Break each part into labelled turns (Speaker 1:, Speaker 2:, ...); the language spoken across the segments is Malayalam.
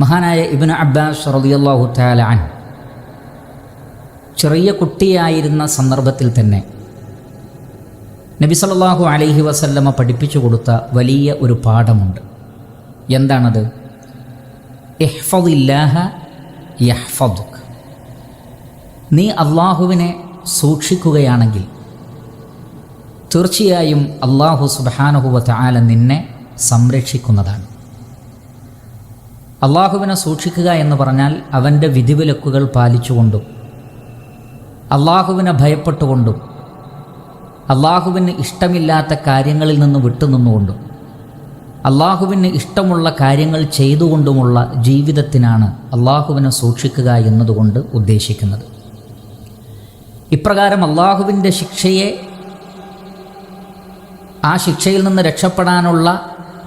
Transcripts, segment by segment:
Speaker 1: മഹാനായ ഇബിൻ അബ്ബാസ് റളിയല്ലാഹു തആല അൻ ചെറിയ കുട്ടിയായിരുന്ന സന്ദർഭത്തിൽ തന്നെ നബി സല്ലല്ലാഹു അലൈഹി വസല്ലമ പഠിപ്പിച്ചു കൊടുത്ത വലിയ ഒരു പാഠമുണ്ട്. എന്താണത്? ഇഹ്ഫദില്ലാഹ നീ അള്ളാഹുവിനെ സൂക്ഷിക്കുകയാണെങ്കിൽ തീർച്ചയായും അള്ളാഹു സുബാനുഹുവ ആല നിന്നെ സംരക്ഷിക്കുന്നതാണ്. അള്ളാഹുവിനെ സൂക്ഷിക്കുക എന്ന് പറഞ്ഞാൽ അവന്റെ വിധിവിലക്കുകൾ പാലിച്ചുകൊണ്ടും അള്ളാഹുവിനെ ഭയപ്പെട്ടുകൊണ്ടും അള്ളാഹുവിന് ഇഷ്ടമില്ലാത്ത കാര്യങ്ങളിൽ നിന്ന് വിട്ടുനിന്നുകൊണ്ടും അള്ളാഹുവിന് ഇഷ്ടമുള്ള കാര്യങ്ങൾ ചെയ്തുകൊണ്ടുമുള്ള ജീവിതത്തിനാണ് അള്ളാഹുവിനെ സൂക്ഷിക്കുക എന്നതുകൊണ്ട് ഉദ്ദേശിക്കുന്നത്. ഇപ്രകാരം അള്ളാഹുവിന്റെ ശിക്ഷയെ ആ ശിക്ഷയിൽ നിന്ന് രക്ഷപ്പെടാനുള്ള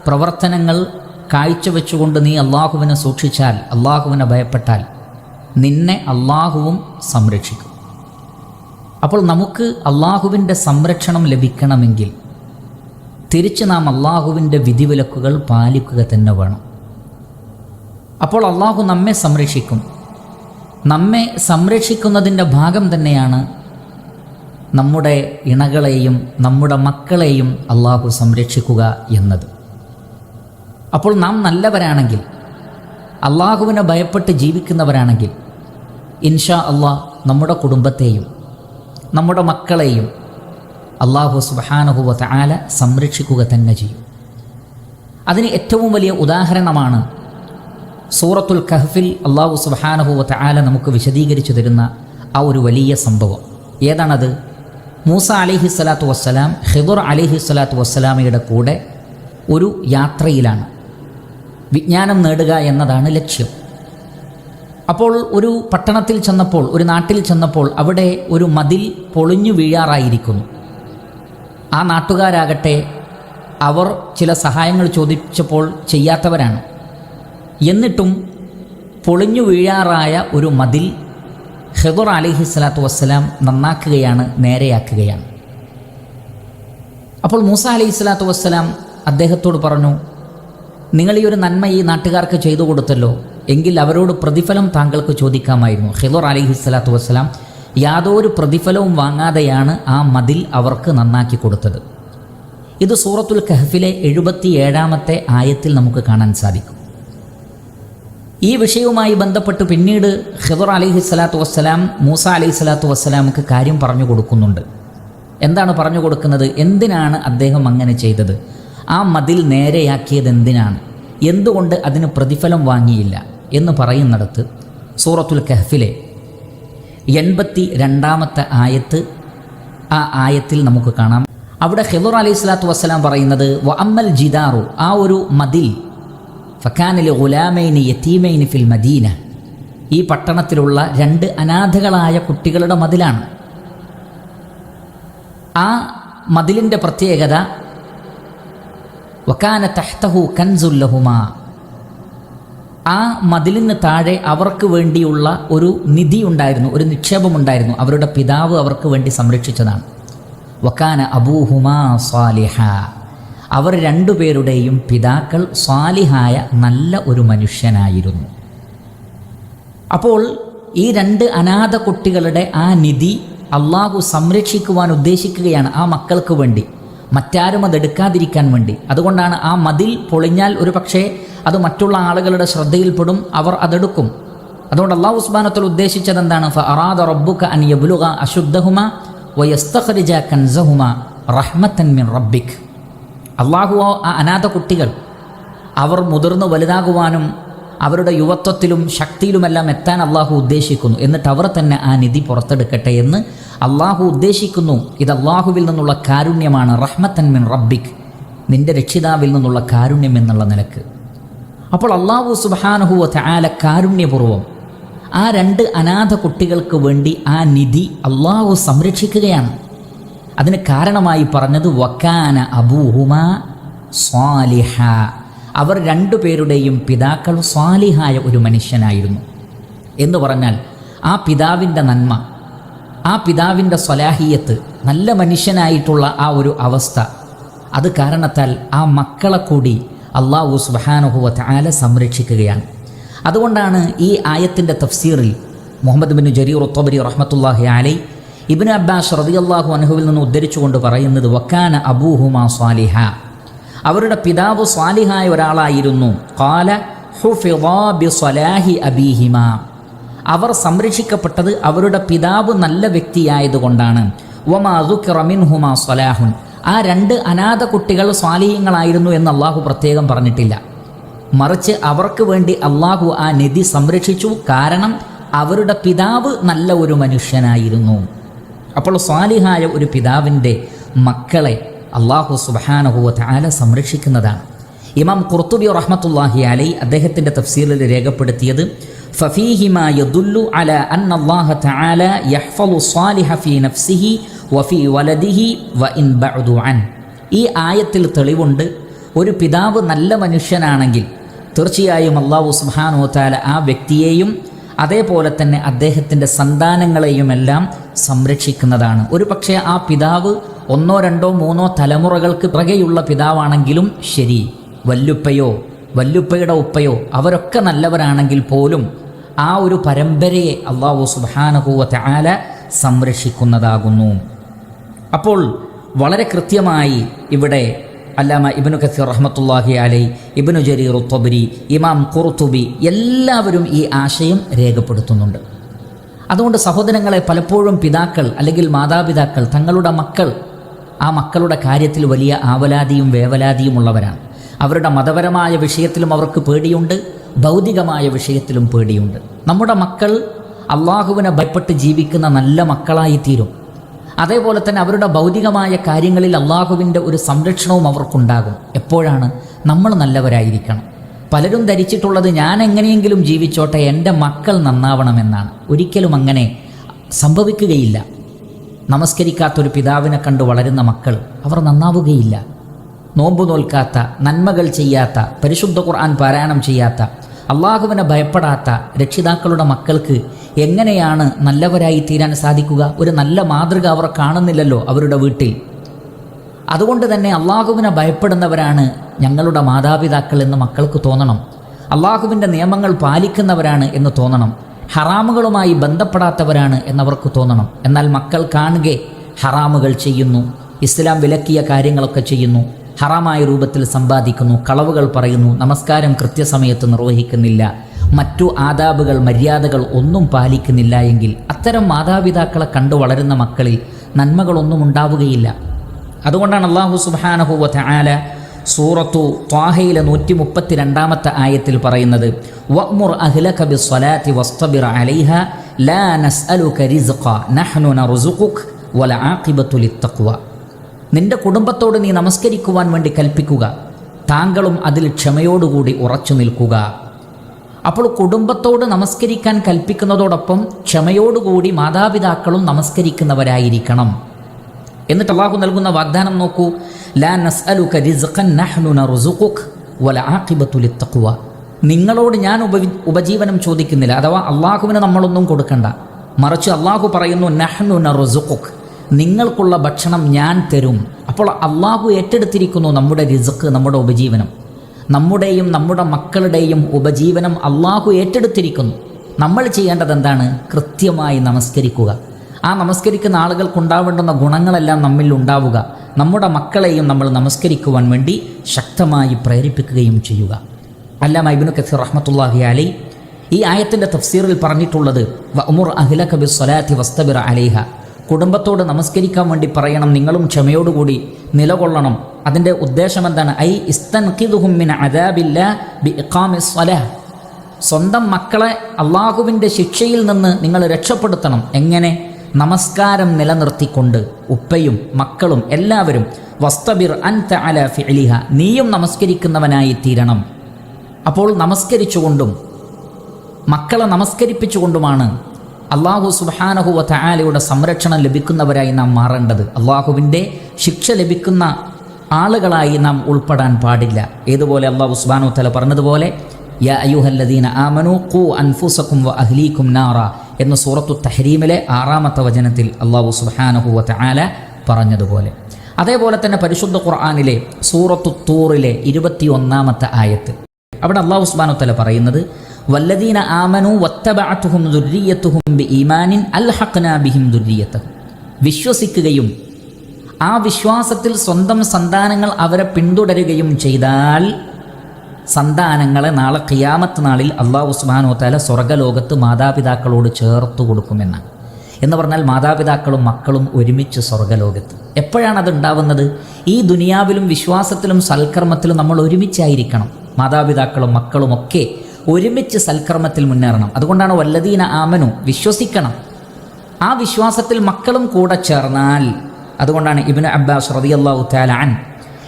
Speaker 1: പ്രവർത്തനങ്ങൾ കാഴ്ചവെച്ചുകൊണ്ട് നീ അള്ളാഹുവിനെ സൂക്ഷിച്ചാൽ അള്ളാഹുവിനെ ഭയപ്പെട്ടാൽ നിന്നെ അള്ളാഹുവും സംരക്ഷിക്കും. അപ്പോൾ നമുക്ക് അള്ളാഹുവിന്റെ സംരക്ഷണം ലഭിക്കണമെങ്കിൽ തിരിച്ച് നാം അള്ളാഹുവിന്റെ വിധിവിലക്കുകൾ പാലിക്കുക തന്നെ വേണം. അപ്പോൾ അള്ളാഹു നമ്മെ സംരക്ഷിക്കും. നമ്മെ സംരക്ഷിക്കുന്നതിന്റെ ഭാഗം തന്നെയാണ് നമ്മുടെ ഇണകളെയും നമ്മുടെ മക്കളെയും അള്ളാഹു സംരക്ഷിക്കുക എന്നത്. അപ്പോൾ നാം നല്ലവരാണെങ്കിൽ അള്ളാഹുവിനെ ഭയപ്പെട്ട് ജീവിക്കുന്നവരാണെങ്കിൽ ഇൻഷാ അള്ളാഹ് നമ്മുടെ കുടുംബത്തെയും നമ്മുടെ മക്കളെയും അള്ളാഹു സുബാനഹുവ ആല സംരക്ഷിക്കുക തന്നെ ചെയ്യും. അതിന് ഏറ്റവും വലിയ ഉദാഹരണമാണ് സൂറത്തുൽ കഹഫിൽ അള്ളാഹു സുബാനഹുവ ആല നമുക്ക് വിശദീകരിച്ചു തരുന്ന ആ ഒരു വലിയ സംഭവം. ഏതാണത്? മൂസ അലിഹി സ്വലാത്തു വസ്സലാം ഹിദുർ അലിഹി സ്വലാത്തു വസ്സലാമയുടെ കൂടെ ഒരു യാത്രയിലാണ്. വിജ്ഞാനം നേടുക എന്നതാണ് ലക്ഷ്യം. അപ്പോൾ ഒരു പട്ടണത്തിൽ ചെന്നപ്പോൾ ഒരു നാട്ടിൽ ചെന്നപ്പോൾ അവിടെ ഒരു മതിൽ പൊളിഞ്ഞു വീഴാറായിരിക്കുന്നു. ആ നാട്ടുകാരാകട്ടെ അവർ ചില സഹായങ്ങൾ ചോദിച്ചപ്പോൾ ചെയ്യാത്തവരാണ്. എന്നിട്ടും പൊളിഞ്ഞു വീഴാറായ ഒരു മതിൽ ഹെദുർ അലിഹി സ്വലാത്തു വസ്സലാം നന്നാക്കുകയാണ് നേരെയാക്കുകയാണ്. അപ്പോൾ മൂസ അലൈഹി സ്വലാത്തു വസ്സലാം അദ്ദേഹത്തോട് പറഞ്ഞു നിങ്ങൾ ഈ ഒരു നന്മ ഈ നാട്ടുകാർക്ക് ചെയ്തു കൊടുത്തല്ലോ. എങ്കിൽ അവരോട് പ്രതിഫലം താങ്കൾക്ക് ചോദിക്കാമായിരുന്നു. ഖിദർ അലിഹി സ്വലാത്തു വസ്സലാം യാതൊരു പ്രതിഫലവും വാങ്ങാതെയാണ് ആ മതിൽ അവർക്ക് നന്നാക്കി കൊടുത്തത്. ഇത് സൂറത്തുൽ കഹഫിലെ എഴുപത്തി ഏഴാമത്തെ ആയത്തിൽ നമുക്ക് കാണാൻ സാധിക്കും. ഈ വിഷയവുമായി ബന്ധപ്പെട്ട് പിന്നീട് ഖിദർ അലിഹി സ്വലാത്തു വസ്സലാം മൂസ അലൈഹി സ്വലാത്തു വസ്സലാമുക്ക് കാര്യം പറഞ്ഞു കൊടുക്കുന്നുണ്ട്. എന്താണ് പറഞ്ഞു കൊടുക്കുന്നത്? എന്തിനാണ് അദ്ദേഹം അങ്ങനെ ചെയ്തത്? ആ മതിൽ നേരെയാക്കിയത് എന്തിനാണ്? എന്തുകൊണ്ട് അതിന് പ്രതിഫലം വാങ്ങിയില്ല? എന്ന് പറയുന്നിടത്ത് സൂറത്തുൽ കഹഫിലെ എൺപത്തി രണ്ടാമത്തെ ആയത്ത് ആ ആയത്തിൽ നമുക്ക് കാണാം. അവിടെ ഖിദർ അലൈഹി സ്വലാത്തു വസ്സലാം പറയുന്നത് വ അമ്മൽ ജിദാറു ആ ഒരു മതിൽ ഫക്കാനിലെ ഗുലാമൈനി യത്തീമൈനി ഫിൽ മദീന ഈ പട്ടണത്തിലുള്ള രണ്ട് അനാഥകളായ കുട്ടികളുടെ മതിലാണ്. ആ മതിലിന്റെ പ്രത്യേകത വക്കാന തഹ്തഹു കൻസുല്ലഹുമ ആ മതിലിന് താഴെ അവർക്ക് വേണ്ടിയുള്ള ഒരു നിധി ഉണ്ടായിരുന്നു ഒരു നിക്ഷേപമുണ്ടായിരുന്നു അവരുടെ പിതാവ് അവർക്ക് വേണ്ടി സംരക്ഷിച്ചതാണ്. വക്കാന അബൂഹുമാ സ്വാലിഹ അവർ രണ്ടുപേരുടെയും പിതാക്കൾ സ്വാലിഹായ നല്ല ഒരു മനുഷ്യനായിരുന്നു. അപ്പോൾ ഈ രണ്ട് അനാഥ കുട്ടികളുടെ ആ നിധി അള്ളാഹു സംരക്ഷിക്കുവാൻ ഉദ്ദേശിക്കുകയാണ് ആ മക്കൾക്ക് വേണ്ടി. മറ്റാരും അതെടുക്കാതിരിക്കാൻ വേണ്ടി. അതുകൊണ്ടാണ് ആ മതിൽ പൊളിഞ്ഞാൽ ഒരു പക്ഷേ അത് മറ്റുള്ള ആളുകളുടെ ശ്രദ്ധയിൽപ്പെടും അവർ അതെടുക്കും. അതുകൊണ്ട് അള്ളാഹു ഉസ്മാനത്തിൽ ഉദ്ദേശിച്ചത് എന്താണ് റബ്ബുക അൻ മിൻ റബ്ബിക്. അള്ളാഹുവോ ആ അനാഥ കുട്ടികൾ അവർ മുതിർന്നു വലുതാകുവാനും അവരുടെ യുവത്വത്തിലും ശക്തിയിലുമെല്ലാം എത്താൻ അള്ളാഹു ഉദ്ദേശിക്കുന്നു. എന്നിട്ട് അവർ തന്നെ ആ നിധി പുറത്തെടുക്കട്ടെ എന്ന് അള്ളാഹു ഉദ്ദേശിക്കുന്നു ഇത് അള്ളാഹുവിൽ നിന്നുള്ള കാരുണ്യമാണ്. റഹ്മത്തൻ മിൻ റബ്ബിക്. നിന്റെ രക്ഷിതാവിൽ നിന്നുള്ള കാരുണ്യം എന്നുള്ള നിലയ്ക്ക്. അപ്പോൾ അള്ളാഹു സുബാനഹുവ ആല കാരുണ്യപൂർവം ആ രണ്ട് അനാഥ കുട്ടികൾക്ക് വേണ്ടി ആ നിധി അള്ളാഹു സംരക്ഷിക്കുകയാണ്. അതിന് കാരണമായി പറഞ്ഞത് വക്കാന അബൂഹുമ സ്വാലിഹ. അവർ രണ്ടു പേരുടെയും പിതാക്കൾ സ്വാലിഹായ ഒരു മനുഷ്യനായിരുന്നു. എന്ന് പറഞ്ഞാൽ ആ പിതാവിന്റെ നന്മ ആ പിതാവിന്റെ സ്വലാഹിയത്ത് നല്ല മനുഷ്യനായിട്ടുള്ള ആ ഒരു അവസ്ഥ. അത് കാരണത്താൽ ആ മക്കളെ കൂടി അള്ളാഹു സുബാനുഹുവ ആല സംരക്ഷിക്കുകയാണ്. അതുകൊണ്ടാണ് ഈ ആയത്തിന്റെ തഫ്സീറിൽ മുഹമ്മദ് ബിൻ ജരീർ ഉത്തബരി റഹ്മത്തുല്ലാഹി അലൈ ഇബിൻ അബ്ബാസ് റതിയല്ലാഹു അനഹുവിൽ നിന്ന് ഉദ്ധരിച്ചുകൊണ്ട് പറയുന്നത് വക്കാന അബൂഹുമാ സ്വാലിഹ. അവരുടെ പിതാവ് സ്വാലിഹായ ഒരാളായിരുന്നു. കാല ഹുഫിദാ ബി സ്വലാഹി അബീഹിമ. അവർ സംരക്ഷിക്കപ്പെട്ടത് അവരുടെ പിതാവ് നല്ല വ്യക്തിയായതുകൊണ്ടാണ്. വമാ മിൻഹുമാ സ്വലാഹുൻ. ആ രണ്ട് അനാഥ കുട്ടികൾ സ്വാലീയങ്ങളായിരുന്നു എന്ന് അള്ളാഹു പ്രത്യേകം പറഞ്ഞിട്ടില്ല. മറിച്ച് അവർക്ക് വേണ്ടി അള്ളാഹു ആ നിധി സംരക്ഷിച്ചു. കാരണം അവരുടെ പിതാവ് നല്ല ഒരു മനുഷ്യനായിരുന്നു. അപ്പോൾ സ്വാലിഹായ ഒരു പിതാവിന്റെ മക്കളെ അള്ളാഹു സുബാനഹുവ താല സംരക്ഷിക്കുന്നതാണ്. ഇമാം കുർത്തുബി റഹ്മത്തുല്ലാഹി അലൈ അദ്ദേഹത്തിന്റെ തഫ്സീലിൽ രേഖപ്പെടുത്തിയത് ഫഫീഹിമ യദുല്ലു على أن الله തആല യഹ്ഫളു الصالح ഫീ നഫ്സിഹി വഫീ ولده വ ഇൻ عنه. ഈ ആയത്തിൽ തെളിവുണ്ട്. ഒരു പിതാവ് നല്ല മനുഷ്യനാണെങ്കിൽ തീർച്ചയായും അള്ളാഹു സുബ്ഹാനഹു തആല ആ വ്യക്തിയെയും അതേപോലെ തന്നെ അദ്ദേഹത്തിന്റെ സന്താനങ്ങളെയുമെല്ലാം സംരക്ഷിക്കുന്നതാണ്. ഒരു പക്ഷേ ആ പിതാവ് ഒന്നോ രണ്ടോ മൂന്നോ തലമുറകൾക്ക് പിറകെയുള്ള പിതാവാണെങ്കിലും ശരി. വല്ലുപ്പയോ വല്ലുപ്പയുടെ ഉപ്പയോ അവരൊക്കെ നല്ലവരാണെങ്കിൽ പോലും ആ ഒരു പരമ്പരയെ അള്ളാഹു സുബാനഹൂവത്തെ ആല സംരക്ഷിക്കുന്നതാകുന്നു. അപ്പോൾ വളരെ കൃത്യമായി ഇവിടെ അല്ലാമ ഇബിനു കസീർ റഹ്മത്തുല്ലാഹി അലൈ ഇബിനു ജരീർ ഉത്തബരി ഇമാം ഖുർത്തുബി എല്ലാവരും ഈ ആശയം രേഖപ്പെടുത്തുന്നുണ്ട്. അതുകൊണ്ട് സഹോദരങ്ങളെ പലപ്പോഴും പിതാക്കൾ അല്ലെങ്കിൽ മാതാപിതാക്കൾ തങ്ങളുടെ മക്കൾ ആ മക്കളുടെ കാര്യത്തിൽ വലിയ ആവലാതിയും വേവലാതിയും ഉള്ളവരാണ്. അവരുടെ മതപരമായ വിഷയത്തിലും അവർക്ക് പേടിയുണ്ട്. ഭൗതികമായ വിഷയത്തിലും പേടിയുണ്ട്. നമ്മുടെ മക്കൾ അള്ളാഹുവിനെ ഭയപ്പെട്ട് ജീവിക്കുന്ന നല്ല മക്കളായി തീരും അതേപോലെ തന്നെ അവരുടെ ഭൗതികമായ കാര്യങ്ങളിൽ അള്ളാഹുവിന്റെ ഒരു സംരക്ഷണവും അവർക്കുണ്ടാകും. എപ്പോഴാണ്? നമ്മൾ നല്ലവരായിരിക്കണം. പലരും ധരിച്ചിട്ടുള്ളത് ഞാൻ എങ്ങനെയെങ്കിലും ജീവിച്ചോട്ടെ എന്റെ മക്കൾ നന്നാവണമെന്നാണ്. ഒരിക്കലും അങ്ങനെ സംഭവിക്കുകയില്ല. നമസ്കരിക്കാത്തൊരു പിതാവിനെ കണ്ട് വളരുന്ന മക്കൾ അവർ നന്നാവുകയില്ല. നോമ്പു നോൽക്കാത്ത നന്മകൾ ചെയ്യാത്ത പരിശുദ്ധ ഖുർആൻ പാരായണം ചെയ്യാത്ത അള്ളാഹുവിനെ ഭയപ്പെടാത്ത രക്ഷിതാക്കളുടെ മക്കൾക്ക് എങ്ങനെയാണ് നല്ലവരായി തീരാൻ സാധിക്കുക? ഒരു നല്ല മാതൃക അവർ കാണുന്നില്ലല്ലോ അവരുടെ വീട്ടിൽ. അതുകൊണ്ട് തന്നെ അള്ളാഹുവിനെ ഭയപ്പെടുന്നവരാണ് ഞങ്ങളുടെ മാതാപിതാക്കൾ എന്ന് മക്കൾക്ക് തോന്നണം. അള്ളാഹുവിന്റെ നിയമങ്ങൾ പാലിക്കുന്നവരാണ് എന്ന് തോന്നണം. ഹറാമുകളുമായി ബന്ധപ്പെടാത്തവരാണ് എന്നവർക്ക് തോന്നണം. എന്നാൽ മക്കൾ കാണുകെ ഹറാമുകൾ ചെയ്യുന്നു ഇസ്ലാം വിലക്കിയ കാര്യങ്ങളൊക്കെ ചെയ്യുന്നു. ഹറാമായ രൂപത്തിൽ സമ്പാദിക്കുന്നു കളവുകൾ പറയുന്നു നമസ്കാരം കൃത്യസമയത്ത് നിർവഹിക്കുന്നില്ല മറ്റു ആദാബുകൾ മര്യാദകൾ ഒന്നും പാലിക്കുന്നില്ല എങ്കിൽ അത്തരം മാതാപിതാക്കളെ കണ്ടു വളരുന്ന മക്കളിൽ നന്മകളൊന്നും ഉണ്ടാവുകയില്ല. അതുകൊണ്ടാണ് അള്ളാഹു സുബാനഹുവ ആല സൂറത്തു ത്വാഹയിലെ നൂറ്റി മുപ്പത്തി രണ്ടാമത്തെ ആയത്തിൽ പറയുന്നത് വഅ്മുർ അലൈഹ ലാ നഹ്നു നർസുഖുക നിന്റെ കുടുംബത്തോട് നീ നമസ്കരിക്കുവാൻ വേണ്ടി കൽപ്പിക്കുക. താങ്കളും അതിൽ ക്ഷമയോടുകൂടി ഉറച്ചു നിൽക്കുക. അപ്പോൾ കുടുംബത്തോട് നമസ്കരിക്കാൻ കൽപ്പിക്കുന്നതോടൊപ്പം ക്ഷമയോടുകൂടി മാതാപിതാക്കളും നമസ്കരിക്കുന്നവരായിരിക്കണം. എന്നിട്ട് അള്ളാഹു നൽകുന്ന വാഗ്ദാനം നോക്കൂ. ലാ നസ്അലുക റിസ്ഖൻ നഹ്നു നിങ്ങളോട് ഞാൻ ഉപ ഉപജീവനം ചോദിക്കുന്നില്ല. അഥവാ അള്ളാഹുവിന് നമ്മളൊന്നും കൊടുക്കണ്ട. മറിച്ച് അള്ളാഹു പറയുന്നു നഹ്നു നർസുഖുക. നിങ്ങൾക്കുള്ള ഭക്ഷണം ഞാൻ തരും. അപ്പോൾ അള്ളാഹു ഏറ്റെടുത്തിരിക്കുന്നു നമ്മുടെ റിസക്ക് നമ്മുടെ ഉപജീവനം. നമ്മുടെയും നമ്മുടെ മക്കളുടെയും ഉപജീവനം അള്ളാഹു ഏറ്റെടുത്തിരിക്കുന്നു. നമ്മൾ ചെയ്യേണ്ടത് എന്താണ്? കൃത്യമായി നമസ്കരിക്കുക. ആ നമസ്കരിക്കുന്ന ആളുകൾക്കുണ്ടാവേണ്ടുന്ന ഗുണങ്ങളെല്ലാം നമ്മിൽ ഉണ്ടാവുക. നമ്മുടെ മക്കളെയും നമ്മൾ നമസ്കരിക്കുവാൻ വേണ്ടി ശക്തമായി പ്രേരിപ്പിക്കുകയും ചെയ്യുക. അല്ലാമ ഇബ്നു കസീർ റഹ്മത്തുള്ളാഹി അലൈ ഈ ആയത്തിന്റെ തഫ്സീറിൽ പറഞ്ഞിട്ടുള്ളത് വ ഉമുർ അഹില കബി സ്വലാത്തി വസ്തബിർ അലൈഹ. കുടുംബത്തോട് നമസ്കരിക്കാൻ വേണ്ടി പറയണം നിങ്ങളും ക്ഷമയോടുകൂടി നിലകൊള്ളണം. അതിന്റെ ഉദ്ദേശം എന്താണ് ഐ ഇസ്തൻഖിദുഹും മിൻ അദാബില്ല ബി ഇഖാമിസ്വല സ്വന്തം മക്കളെ അള്ളാഹുവിന്റെ ശിക്ഷയിൽ നിന്ന് നിങ്ങൾ രക്ഷപ്പെടുത്തണം. എങ്ങനെ? നമസ്കാരം നിലനിർത്തിക്കൊണ്ട് ഉപ്പയും മക്കളും എല്ലാവരും വസ്തബിർ അൻ അല ഫിഅലിഹ നീയും നമസ്കരിക്കുന്നവനായി തീരണം അപ്പോൾ നമസ്കരിച്ചുകൊണ്ടും മക്കളെ നമസ്കരിപ്പിച്ചുകൊണ്ടുമാണ് അള്ളാഹു സുബാനഹുവ തആലയുടെ സംരക്ഷണം ലഭിക്കുന്നവരായി നാം മാറേണ്ടത്. അള്ളാഹുവിന്റെ ശിക്ഷ ലഭിക്കുന്ന ആളുകളായി നാം ഉൾപ്പെടാൻ പാടില്ല. ഏതുപോലെ അള്ളാഹു സുബാനു തല പറഞ്ഞതുപോലെ യാ അയ്യുഹല്ലദീന വ എന്ന സൂറത്തു തഹരീമിലെ ആറാമത്തെ വചനത്തിൽ അള്ളാഹു സുബാനഹുവ തആല പറഞ്ഞതുപോലെ. അതേപോലെ തന്നെ പരിശുദ്ധ ഖുർആാനിലെ സൂറത്തു തൂറിലെ ഇരുപത്തി ഒന്നാമത്തെ ആയത്ത്. അവിടെ അള്ളാഹു സുബാനു തല പറയുന്നത് വല്ലദീന ആമനു വത്തബഅത്തുഹും ദുർരിയത്തുഹും അൽ അൽഹഖ്നാ ബിഹിം ദുർരിയത്തഹും. വിശ്വസിക്കുകയും ആ വിശ്വാസത്തിൽ സ്വന്തം സന്താനങ്ങൾ അവരെ പിന്തുടരുകയും ചെയ്താൽ സന്താനങ്ങളെ നാളെ ഖിയാമത്ത് നാളിൽ അള്ളാഹു സുബ്ഹാനഹു തആല സ്വർഗലോകത്ത് മാതാപിതാക്കളോട് ചേർത്ത് കൊടുക്കുമെന്നാണ്. എന്ന് പറഞ്ഞാൽ മാതാപിതാക്കളും മക്കളും ഒരുമിച്ച് സ്വർഗലോകത്ത്. എപ്പോഴാണ് അത് ഉണ്ടാവുന്നത് ഈ ദുനിയാവിലും വിശ്വാസത്തിലും സൽക്കർമ്മത്തിലും നമ്മൾ ഒരുമിച്ചായിരിക്കണം. മാതാപിതാക്കളും മക്കളും ഒക്കെ ഒരുമിച്ച് സൽക്രമത്തിൽ മുന്നേറണം. അതുകൊണ്ടാണ് വല്ലതീന ആമനു വിശ്വസിക്കണം. ആ വിശ്വാസത്തിൽ മക്കളും കൂടെ ചേർന്നാൽ അതുകൊണ്ടാണ് ഇബിന് അബ്ബാസ് റതിയല്ലാഹു താലാൻ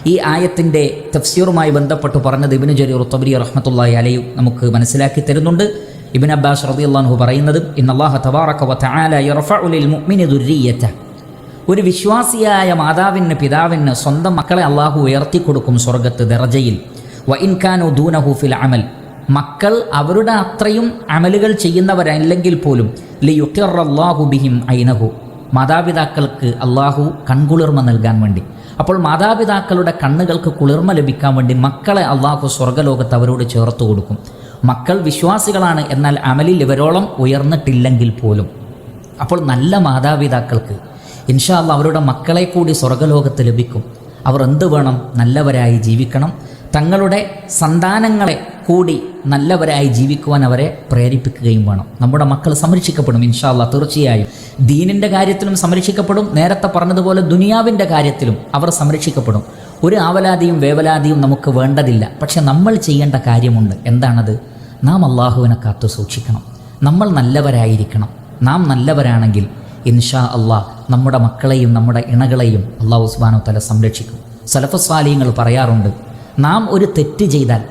Speaker 1: ഈ ആയത്തിന്റെ തഫ്സീറുമായി ബന്ധപ്പെട്ട് പറഞ്ഞത് ഇബിന് ജലീർ തബരി റഹ്മത്തുള്ളാഹി അലയും നമുക്ക് മനസ്സിലാക്കി തരുന്നുണ്ട്. ഇബിൻ അബ്ബാസ് റളിയല്ലാഹു പറയുന്നത് ഇന്നല്ലാഹ തബാറക വ യർഫഉ ലിൽ മുഅ്മിനി ദുർരിയത. ഒരു വിശ്വാസിയായ മാതാവിന് പിതാവിന് സ്വന്തം മക്കളെ അള്ളാഹു ഉയർത്തി കൊടുക്കും സ്വർഗത്ത് ദർജയിൽ. വ ഇൻകാനു ദൂനഹു ഫിൽ അമൽ. മക്കൾ അവരുടെ അത്രയും അമലുകൾ ചെയ്യുന്നവരല്ലെങ്കിൽ പോലും ലിയുഖിറല്ലാഹു ബിഹിം ഐനഹു. മാതാപിതാക്കൾക്ക് അള്ളാഹു കൺകുളിർമ നൽകാൻ വേണ്ടി. അപ്പോൾ മാതാപിതാക്കളുടെ കണ്ണുകൾക്ക് കുളിർമ ലഭിക്കാൻ വേണ്ടി മക്കളെ അള്ളാഹു സ്വർഗലോകത്ത് അവരോട് ചേർത്ത് കൊടുക്കും. മക്കൾ വിശ്വാസികളാണ് എന്നാൽ അമലിൽ ഇവരോളം ഉയർന്നിട്ടില്ലെങ്കിൽ പോലും. അപ്പോൾ നല്ല മാതാപിതാക്കൾക്ക് ഇൻഷാ അള്ളാ അവരുടെ മക്കളെ കൂടി സ്വർഗലോകത്ത് ലഭിക്കും. അവർ എന്ത് വേണം? നല്ലവരായി ജീവിക്കണം. തങ്ങളുടെ സന്താനങ്ങളെ കൂടി നല്ലവരായി ജീവിക്കുവാൻ അവരെ പ്രേരിപ്പിക്കുകയും വേണം. നമ്മുടെ മക്കൾ സംരക്ഷിക്കപ്പെടും ഇൻഷാല്ല തീർച്ചയായും. ദീനിന്റെ കാര്യത്തിലും സംരക്ഷിക്കപ്പെടും. നേരത്തെ പറഞ്ഞതുപോലെ ദുനിയാവിന്റെ കാര്യത്തിലും അവർ സംരക്ഷിക്കപ്പെടും. ഒരു ആവലാതിയും വേവലാതിയും നമുക്ക് വേണ്ടതില്ല. പക്ഷെ നമ്മൾ ചെയ്യേണ്ട കാര്യമുണ്ട്. എന്താണത്? നാം അള്ളാഹുവിനെ കാത്തു സൂക്ഷിക്കണം. നമ്മൾ നല്ലവരായിരിക്കണം. നാം നല്ലവരാണെങ്കിൽ ഇൻഷാ അള്ളാഹ് നമ്മുടെ മക്കളെയും നമ്മുടെ ഇണകളെയും അള്ളാഹു ഉസ്ബാനു തല സംരക്ഷിക്കും. സലഫസ്വാലിയങ്ങൾ പറയാറുണ്ട് നാം ഒരു തെറ്റ് ചെയ്താൽ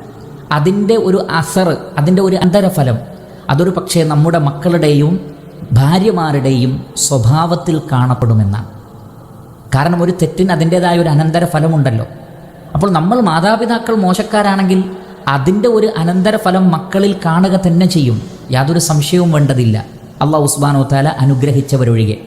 Speaker 1: അതിന്റെ ഒരു അസർ അതിന്റെ ഒരു അന്തരഫലം അതൊരു പക്ഷേ നമ്മുടെ മക്കളുടെയും ഭാര്യമാരുടെയും സ്വഭാവത്തിൽ കാണപ്പെടുമെന്നാണ്. കാരണം ഒരു തെറ്റിന് അതിന്റേതായ ഒരു അനന്തരഫലമുണ്ടല്ലോ. അപ്പോൾ നമ്മൾ മാതാപിതാക്കൾ മോശക്കാരാണെങ്കിൽ അതിന്റെ ഒരു അനന്തരഫലം മക്കളിൽ കാണുക തന്നെ ചെയ്യും. യാതൊരു സംശയവും വേണ്ടതില്ല. അള്ളാഹ് ഉസ്മാനോ താല അനുഗ്രഹിച്ചവരൊഴികെ.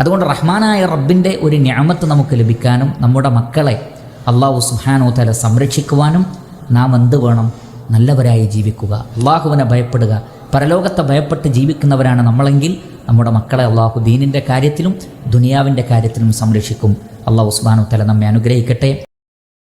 Speaker 1: അതുകൊണ്ട് റഹ്മാനായ റബ്ബിന്റെ ഒരു ഞാമത്ത് നമുക്ക് ലഭിക്കാനും നമ്മുടെ മക്കളെ അള്ളാഹു സുഹാനോ തല സംരക്ഷിക്കുവാനും നാം എന്ത് വേണം? നല്ലവരായി ജീവിക്കുക. അള്ളാഹുവിനെ ഭയപ്പെടുക. പരലോകത്തെ ഭയപ്പെട്ട് ജീവിക്കുന്നവരാണ് നമ്മളെങ്കിൽ നമ്മുടെ മക്കളെ അള്ളാഹു ദീനിന്റെ കാര്യത്തിലും ദുനിയാവിന്റെ കാര്യത്തിലും സംരക്ഷിക്കും. അള്ളാഹു ഉസ്ബാനു തല നമ്മെ അനുഗ്രഹിക്കട്ടെ.